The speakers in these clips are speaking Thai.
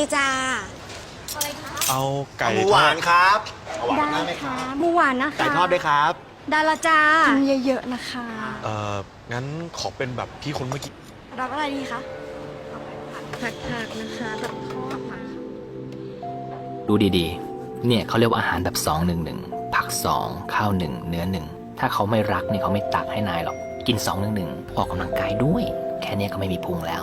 ดีจ้าเอาไก่หมูทหอวาดนครับเอาหวานได้ได้ไหมคค่ะรับหมูหวานนะคะไก่ทอดด้วยครับได้ละจ้ากินเยอะๆนะคะ เอ่องั้นขอเป็นแบบพี่คนเมื่อกี้รับอะไรดีคะผักผักนะคะแบบทอดมาดูดีๆ เนี่ยเขาเรียกว่าอาหารแบบ2 1 1ผัก2ข้าว1เนื้อ1ถ้าเขาไม่รักเนี่ยเขาไม่ตักให้นายหรอก กิน2 1 1ออกกำลังกายด้วย แค่เนี้ยก็ไม่มีพุงแล้ว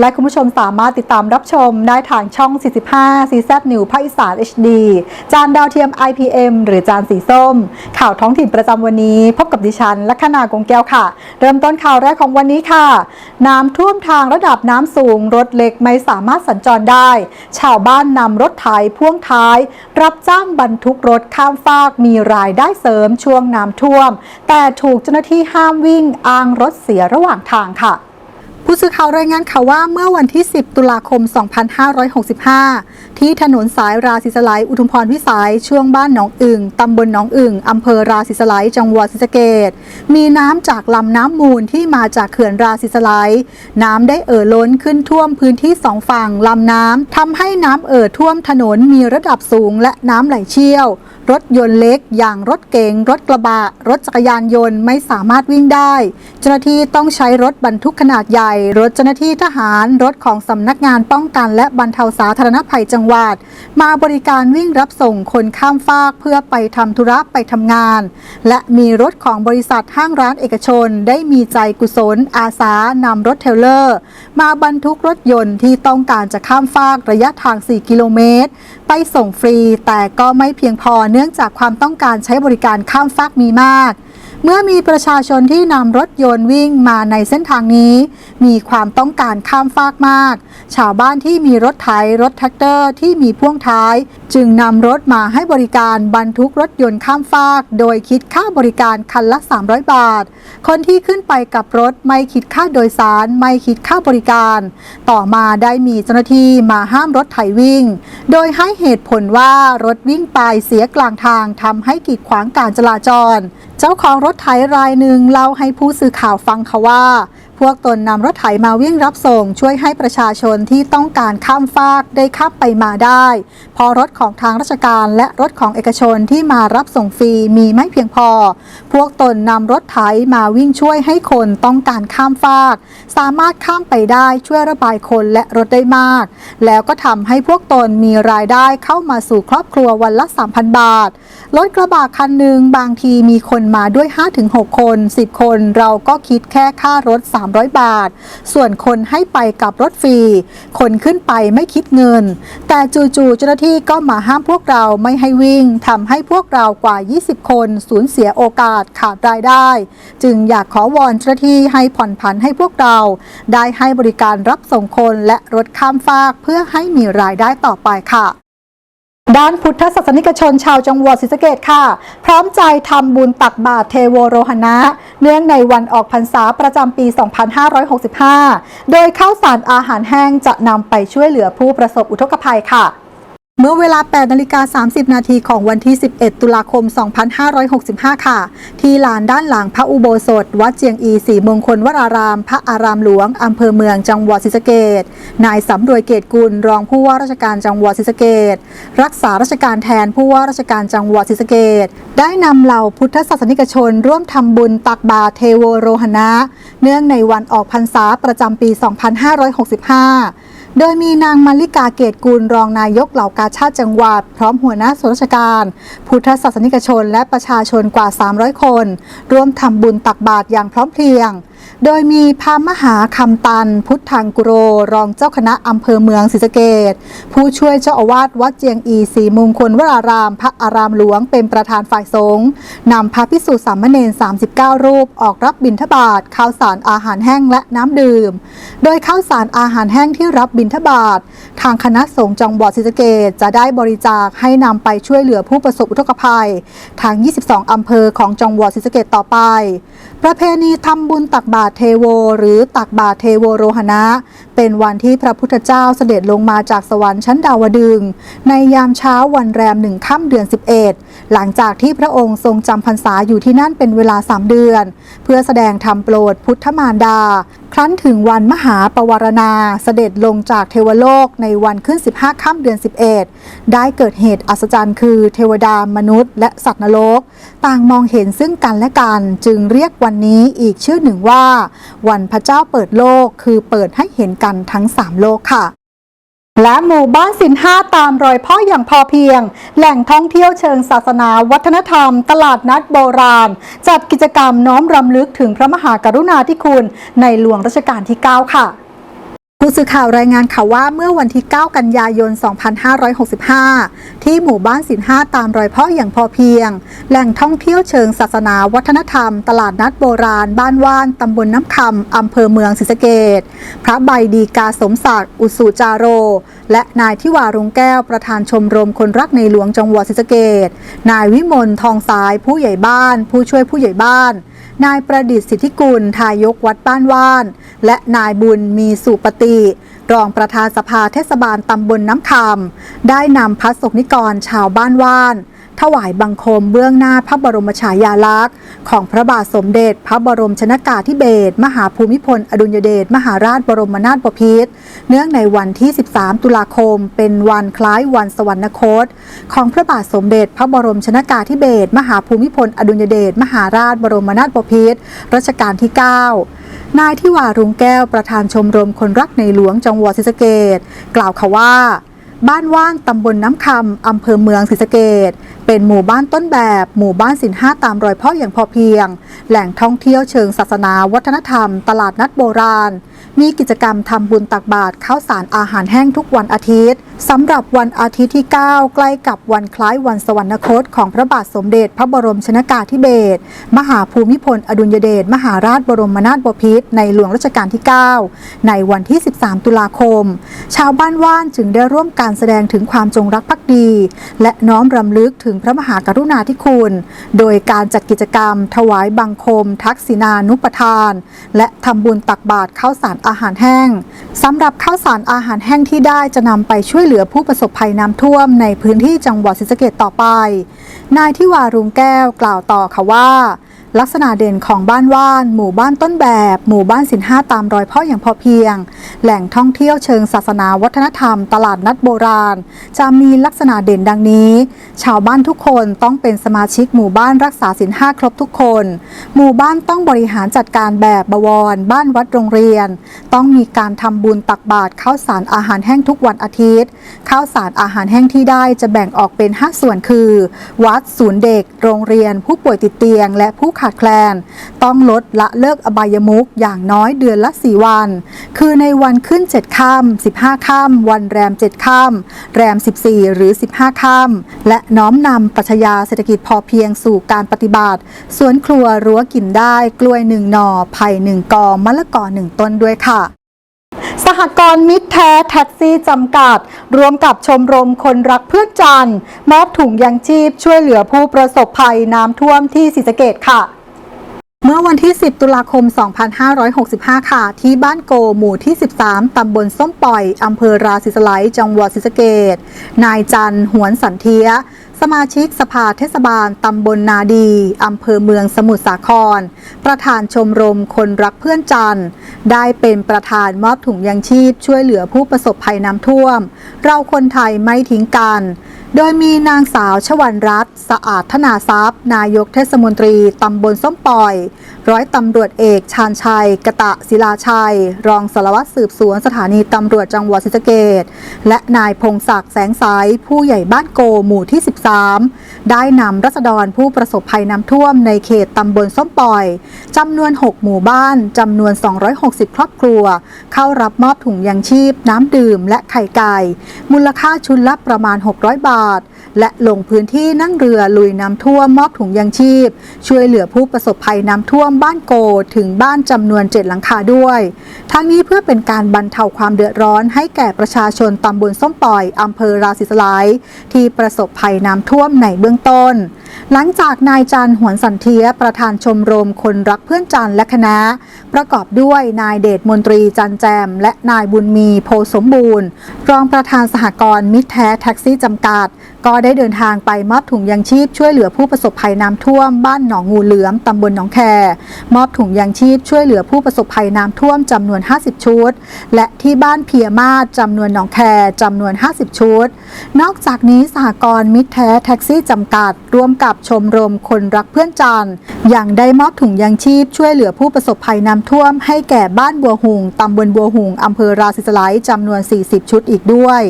และคุณผู้ชมสามารถติดตามรับชมได้ทางช่อง 45 CZ New ภาคอีสาน HD จานดาวเทียม IPM หรือจานสีส้ม ข่าวท้องถิ่นประจำวันนี้ พบกับดิฉันลัคนากงแก้วค่ะ เริ่มต้นข่าวแรกของวันนี้ค่ะ น้ำท่วมทางระดับน้ำสูง รถเล็กไม่สามารถสัญจรได้ ชาวบ้านนำรถไถพ่วงท้าย รับจ้างบรรทุกรถข้ามฟากมีรายได้เสริมช่วงน้ำท่วม แต่ถูกเจ้าหน้าที่ห้ามวิ่งอ้างรถเสียระหว่างทางค่ะ ผู้สื่อข่าวรายงานข่าวว่าเมื่อวันที่ 10 ตุลาคม 2565 ที่ถนนสายราศีสไลยอุทุมพรพิสัย ช่วงบ้านหนองอึ่งตำบลหนองอึ่งอำเภอราศีสไลยจังหวัดศรีสะเกษมีน้ำจากลำน้ำมูลที่มาจากเขื่อนราศีสไลยน้ำได้เอ่อล้นขึ้นท่วมพื้นที่สองฝั่งลำน้ำทำให้น้ำเอ่อท่วมถนนมีระดับสูงและน้ำไหลเชี่ยว รถยนต์เล็ก อย่างรถเก๋งรถกระบะ รถจักรยานยนต์ไม่สามารถวิ่งได้ เจ้าหน้าที่ต้องใช้รถบรรทุกขนาดใหญ่ รถเจ้าหน้าที่ทหาร รถของสำนักงานป้องกัน และบรรเทาสาธารณภัยจังหวัด มาบริการวิ่งรับส่งคนข้ามฟากเพื่อไปทำธุระไปทำงาน และมีรถของบริษัทห้างร้านเอกชน ได้มีใจกุศล อาสานำรถเทลเลอร์ มาบรรทุกรถยนต์ที่ต้องการจะข้ามฟากระยะทาง 4 กิโลเมตร ไปส่งฟรีแต่ก็ไม่เพียงพอเนื่องื่องจากความต้องการใช้บริการข้ามฟากมีมาก เมื่อมีประชาชนที่นำรถยนต์วิ่งมาในเส้นทางนี้ มีความต้องการข้ามฟากมาก ชาวบ้านที่มีรถไถรถแท็กเตอร์ที่มีพ่วงท้าย จึงนำรถมาให้บริการบรรทุกรถยนต์ข้ามฟาก โดยคิดค่าบริการคันละ 300 บาท คนที่ขึ้นไปกับรถไม่คิดค่าโดยสารไม่คิดค่าบริการ ต่อมาได้มีเจ้าหน้าที่มาห้ามรถไถวิ่ง โดยให้เหตุผลว่ารถวิ่งไปเสียกลางทางทำให้กีดขวางการจราจร เจ้าของรถไถรายหนึ่งเล่าให้ผู้สื่อข่าวฟังค่ะว่า พวกตนนำรถไถมาวิ่งรับส่ง ช่วยให้ประชาชนที่ต้องการข้ามฟากได้ข้ามไปมาได้ พอรถของทางราชการและรถของเอกชนที่มารับส่งฟรีมีไม่เพียงพอ พวกตนนำรถไถมาวิ่งช่วยให้คนต้องการข้ามฟาก สามารถข้ามไปได้ช่วยระบายคนและรถได้มาก แล้วก็ทำให้พวกตนมีรายได้เข้ามาสู่ครอบครัววันละ 3,000 บาทรถกระบะคันหนึ่งบางทีมีคนมาด้วย 5-6 คน 10 คน เราก็คิดแค่ค่ารถ300 บาท ส่วนคนให้ไปกับรถฟรี คนขึ้นไปไม่คิดเงิน แต่จู่ๆเจ้าหน้าที่ก็มาห้ามพวกเราไม่ให้วิ่งทำให้พวกเรากว่า 20 คนสูญเสียโอกาสขาดรายได้ จึงอยากขอวอนเจ้าหน้าที่ให้ผ่อนผันให้พวกเรา ได้ให้บริการรับส่งคนและรถข้ามฟากเพื่อให้มีรายได้ต่อไปค่ะ ด้านพุทธศาสนิกชนชาวจังหวัดศรีสะเกดค่ะ พร้อมใจทำบุญตักบาตรเทโวโรหณะ เนื่องในวันออกพรรษาประจำปี 2565 โดยข้าวสารอาหารแห้งจะนำไปช่วยเหลือผู้ประสบอุทกภัยค่ะ เมื่อเวลา 8นาฬิกา30 นาทีของวันที่ 11 ตุลาคม 2565 ค่ะ ที่ลานด้านหลังพระอุโบสถ วัดเจียงอีสีมงคลวราราม พระอารามหลวง อำเภอเมืองจังหวัดศรีสะเกดนายสำรวยเกตกุล รองผู้ว่าราชการจังหวัดศรีสะเกดรักษาราชการแทนผู้ว่าราชการจังหวัดศรีสะเกดได้นำเหล่าพุทธศาสนิกชน ร่วมทำบุญตักบาตรเทโวโรหณะ เนื่องในวันออกพรรษาประจำปี 2565 โดยมีนางมาริกาเกตกุลรองนายกเหล่ากาชาติจังหวัด พร้อมหัวหน้าส่วนราชการ พุทธศาสนิกชนและประชาชนกว่า 300 คน ร่วมทำบุญตักบาตรอย่างพร้อมเพรียง โดยมีพระมหาคำตัน พุทธังกุโร รองเจ้าคณะอำเภอเมืองศรีสะเกดผู้ช่วยเจ้าอาวาสวัดเจียงอีสีมงคลวราราม พระอารามหลวงเป็นประธานฝ่ายสงฆ์นำพระพิสุสามเณร39 รูปออกรับบิณฑบาตข้าวสารอาหารแห้งและน้ำดื่ม โดยข้าวสารอาหารแห้งที่รับบินทบาท ทางคณะสงฆ์จังหวัดศรีสะเกษจะได้บริจาคให้นำไปช่วยเหลือผู้ประสบอุทกภัย ทาง 22 อำเภอของจังหวัดศรีสะเกษต่อไป ประเพณีทำบุญตักบาตรเทโว หรือตักบาตรเทโวโรหณะ เป็นวันที่พระพุทธเจ้าเสด็จลงมาจากสวรรค์ชั้นดาวดึง ในยามเช้าวันแรมหนึ่งค่ำเดือน 11 หลังจากที่พระองค์ทรงจำพรรษาอยู่ที่นั่นเป็นเวลา3เดือน เพื่อแสดงธรรมโปรดพุทธมารดา ครั้นถึงวันมหาปวารณาเสด็จลงจากเทวโลกในวันขึ้น 15ค่ำเดือน 11 ได้เกิดเหตุอัศจรรย์คือเทวดามนุษย์ และสัตว์นรก ต่างมองเห็นซึ่งกันและกันจึงเรียกวันนี้อีกชื่อหนึ่งว่า วันพระเจ้าเปิดโลกคือเปิดให้เห็นกันทั้ง 3 โลกค่ะและหมู่บ้านสินห้าตามรอยพ่ออย่างพอเพียง แหล่งท่องเที่ยวเชิงศาสนา วัฒนธรรม ตลาดนัดโบราณ จัดกิจกรรมน้อมรำลึกถึงพระมหากรุณาธิคุณ ในหลวงรัชกาลที่ 9 ค่ะ ผู้สื่อข่าวรายงานข่าวว่าเมื่อวันที่ 9 กันยายน 2565 ที่หมู่บ้านสินห้าตามรอยพ่ออย่างพอเพียง แหล่งท่องเที่ยวเชิงศาสนาวัฒนธรรม ตลาดนัดโบราณ บ้านว่าน ตำบลน้ำคำอำเภอเมืองศรีสะเกดพระใบดีกาสมศักดิ์อุสุจาโร และนายทิวารุงแก้วประธานชมรมคนรักในหลวงจังหวัดศรีสะเกดนายวิมลทองสายผู้ใหญ่บ้าน ผู้ช่วยผู้ใหญ่บ้าน นายประดิษฐ์สิทธิกุล ทายกวัดบ้านว่าน และนายบุญมีสุปฏิรองประธานสภาเทศบาลตำบลน้ำคำได้นำพระสกนิกรชาวบ้านว่าน ถวายบังคมเบื้องหน้าพระบรมฉายาลักษณ์ ของพระบาทสมเด็จ พระบรมชนากาธิเบศรมหาภูมิพล อดุลยเดชมหาราชบรมนาถบพิตรเนื่องในวันที่ 13 ตุลาคม เป็นวันคล้ายวันสวรรคต ของพระบาทสมเด็จ พระบรมชนากาธิเบศรมหาภูมิพล อดุลยเดชมหาราชบรมนาถบพิตรรัชกาลที่ 9 นายทิวารุงแก้วประธานชมรมคนรักในหลวงจังหวัดศรีสะเกดกล่าวค่ะว่าบ้านว่านตำบลน้ำคำอำเภอเมืองศรีสะเกด เป็นหมู่บ้านต้นแบบ หมู่บ้านสินห้าตามรอยพ่ออย่างพอเพียง แหล่งท่องเที่ยวเชิงศาสนา วัฒนธรรม ตลาดนัดโบราณ มีกิจกรรมทำบุญตักบาตรข้าวสารอาหารแห้งทุกวันอาทิตย์สำหรับวันอาทิตย์ที่ 9 ใกล้กับวันคล้ายวันสวรรคตของพระบาทสมเด็จ พระบรมชนากาธิเบศรมหาภูมิพล อดุลยเดชมหาราชบรมนาถบพิตรในหลวงรัชกาลที่ 9 ในวันที่ 13 ตุลาคม ชาวบ้านว่านจึงได้ร่วมการแสดงถึงความจงรักภักดี และน้อมรำลึกถึงพระมหากรุณาธิคุณ โดยการจัดกิจกรรม ถวายบังคม ทักษิณานุปทาน และทำบุญตักบาตรข้าวสารอาหารแห้งสำหรับข้าวสารอาหารแห้งที่ได้จะนำไปช่วยเหลือผู้ประสบภัยน้ำท่วมในพื้นที่จังหวัดศรีสะเกดต่อไป นายทิวารุงแก้วกล่าวต่อค่ะว่า ลักษณะเด่นของบ้านว่าน หมู่บ้านต้นแบบ หมู่บ้านสินห้าตามรอยพ่ออย่างพอเพียง แหล่งท่องเที่ยวเชิงศาสนาวัฒนธรรม ตลาดนัดโบราณ จะมีลักษณะเด่นดังนี้ ชาวบ้านทุกคนต้องเป็นสมาชิกหมู่บ้านรักษาสินห้าครบทุกคน หมู่บ้านต้องบริหารจัดการแบบบวร บ้านวัดโรงเรียน ต้องมีการทำบุญตักบาตรข้าวสารอาหารแห้งทุกวันอาทิตย์ข้าวสารอาหารแห้งที่ได้จะแบ่งออกเป็น 5 ส่วนคือ วัดศูนย์เด็ก โรงเรียน ผู้ป่วยติดเตียง และผู้ขาดแคลน ต้องลดละเลิกอบายมุกอย่างน้อยเดือนละ 4 วัน คือในวันขึ้น 7ค่ำ15ค่ำวันแรม 7ค่ำแรม 14 หรือ 15ค่ำและน้อมนำปัชญาเศรษฐกิจพอเพียงสู่การปฏิบัติ สวนครัวรั้วกินได้ กล้วยหนึ่งหน่อไผ่หนึ่งกอมะละกอหนึ่งต้นด้วยค่ะ สหกรณ์มิตรแท้แท็กซี่จำกัดรวมกับชมรมคนรักเพื่อนจันทร์มอบถุงยังชีพช่วยเหลือผู้ประสบภัยน้ำท่วมที่ศรีสะเกดค่ะเมื่อวันที่ 10 ตุลาคม 2565 ค่ะ ที่บ้านโก หมู่ที่ 13 ตำบลส้มปล่อย อำเภอราศีสไลจังหวัดศรีสะเกดนายจันหวนสันเทีย สมาชิกสภาเทศบาลตำบลนาดีอำเภอเมืองสมุทรสาคร ประธานชมรมคนรักเพื่อนจันทร์ ได้เป็นประธานมอบถุงยังชีพช่วยเหลือผู้ประสบภัยน้ำท่วม เราคนไทยไม่ทิ้งกัน โดยมีนางสาวชวันรัตน์สะอาดธนาทรัพย์ นายกเทศมนตรีตำบลส้มปล่อย ร้อยตำรวจเอกชาญชัย กะตะศิลาชัย รองสารวัตรสืบสวนสถานีตำรวจจังหวัดศรีสะเกษและนายพงศักดิ์แสงสายผู้ใหญ่บ้านโกหมู่ที่ 13ได้นำรัษฎรผู้ประสบภัยน้ำท่วมในเขตตำบลส้มปล่อยจำนวน 6 หมู่บ้านจำนวน 260 ครอบครัว เข้ารับมอบถุงยังชีพ น้ำดื่ม และไข่ไก่ มูลค่าชุดละประมาณ 600 บาท และลงพื้นที่นั่งเรือลุยน้ำท่วมมอบถุงยางชีพ ช่วยเหลือผู้ประสบภัยน้ำท่วมบ้านโกถึงบ้านจำนวนเจ็ดหลังคาด้วย ทั้งนี้เพื่อเป็นการบรรเทาความเดือดร้อนให้แก่ประชาชนตำบลส้มปล่อยอำเภอราศีสไลยที่ประสบภัยน้ำท่วมในเบื้องต้น หลังจากนายจันหวนสันเทียประธานชมรมคนรักเพื่อนจันและคณะ ประกอบด้วยนายเดชมนตรีจันแจม และนายบุญมีโพสมบูรณ์ รองประธานสหกรณ์มิตรแท้แท็กซี่จำกัด ก็ได้เดินทางไปมอบถุงยางชีพช่วยเหลือผู้ประสบภัยน้ำท่วม บ้านหนองงูเหลือมตำบลหนองแค มอบถุงยางชีพช่วยเหลือผู้ประสบภัยน้ำท่วมจำนวน 50 ชุด และที่บ้านเพียมาศจำนวนหนองแคจำนวน 50 ชุด นอกจากนี้สหกรณ์มิตรแท้แท็กซี่จำกัด ร่วมกับชมรมคนรักเพื่อนจันทร์ยังได้มอบถุงยางชีพช่วยเหลือผู้ประสบภัยน้ำท่วม ให้แก่บ้านบัวหุงตำบลบัวหุงอำเภอราศีสไลยจำนวน 40 ชุดอีกด้วย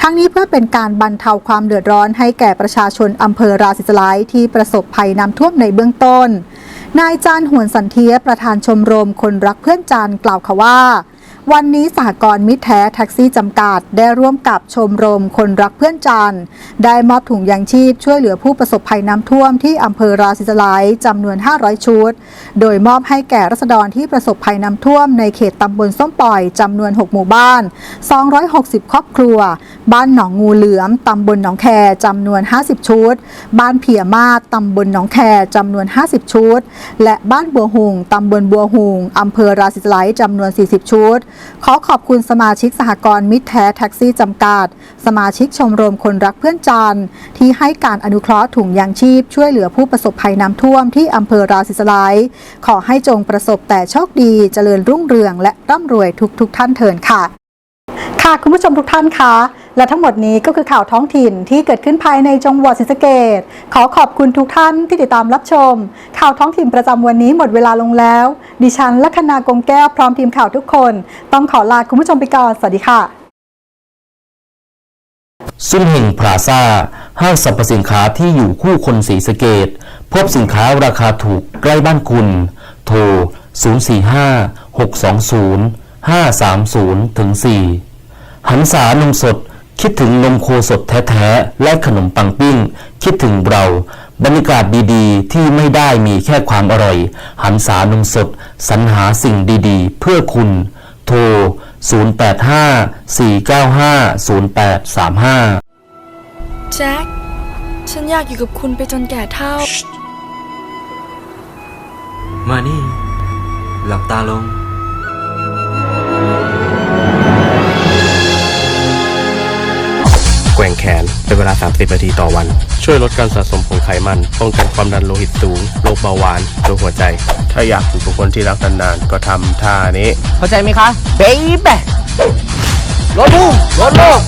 ทั้งนี้เพื่อเป็นการบรรเทาความเดือดร้อนให้แก่ประชาชนอำเภอราศีสไลยที่ประสบภัยน้ำท่วมในเบื้องต้น นายจานหวนสันเทียประธานชมรมคนรักเพื่อนจันทร์กล่าวค่ะว่า วันนี้สหกรณ์มิตรแท้แท็กซี่จำกัด ได้ร่วมกับชมรมคนรักเพื่อนจันทร์ได้มอบถุงยางชีพช่วยเหลือผู้ประสบภัยน้ำท่วมที่อำเภอราศีสไลยจำนวน 500 ชุด โดยมอบให้แก่รัษฎรที่ประสบภัยน้ำท่วมในเขตตำบลส้มปล่อยจำนวน 6 หมู่บ้าน 260 ครอบครัว บ้านหนองงูเหลือมตำบลหนองแคจำนวน 50 ชุด บ้านเพียมาศตำบลหนองแคจำนวน 50 ชุด และบ้านบัวหุงตำบลบัวหุงอำเภอราศีสไลยจำนวน 40 ชุดขอขอบคุณสมาชิกสหกรณ์มิตรแท้แท็กซี่จำกัด สมาชิกชมรมคนรักเพื่อนจันทร์ที่ให้การอนุเคราะห์ถุงยางชีพ ช่วยเหลือผู้ประสบภัยน้ำท่วมที่อำเภอราศีสไลยขอให้จงประสบแต่โชคดีเจริญรุ่งเรืองและร่ำรวยทุกๆทท่านเถินค่ะ ค่ะคุณผู้ชมทุกท่านคะและทั้งหมดนี้ก็คือข่าวท้องถิ่นที่เกิดขึ้นภายในจังหวัดศรีสะเกษขอขอบคุณทุกท่านที่ติดตามรับชม ข่าวท้องถิ่นประจำวันนี้หมดเวลาลงแล้ว ดิฉันลัคนากงแก้วพร้อมทีมข่าวทุกคน ต้องขอลาคุณผู้ชมไปก่อน สวัสดีค่ะซุ่มเฮงพลาซ่า ห้างสรรพสินค้าที่อยู่คู่คนสีสเกต พบสินค้าราคาถูกใกล้บ้านคุณ โทร 045 620 530ถึง4หันสานมสด คิดถึงนมโคสดแท้ ๆ และขนมปังปิ้ง คิดถึงเรา บรรยากาศดีๆ ที่ไม่ได้มีแค่ความอร่อย หันสานมสด สรรหาสิ่งดีๆ เพื่อคุณ โทร 085-495-0835 แจ็ค ฉันอยากอยู่กับคุณไปจนแก่เท่า มานี่ หลับตาลง แกว่งแขนเป็นเวลา 30นาทีต่อวัน ช่วยลดการสะสมของไขมัน ป้องกันความดันโลหิตสูง โรคเบาหวาน โรคหัวใจ ถ้าอยากอยู่กับคนที่รักนานๆ ก็ทำท่านี้ เข้าใจไหมคะ เบบี้รถลูกรถลูก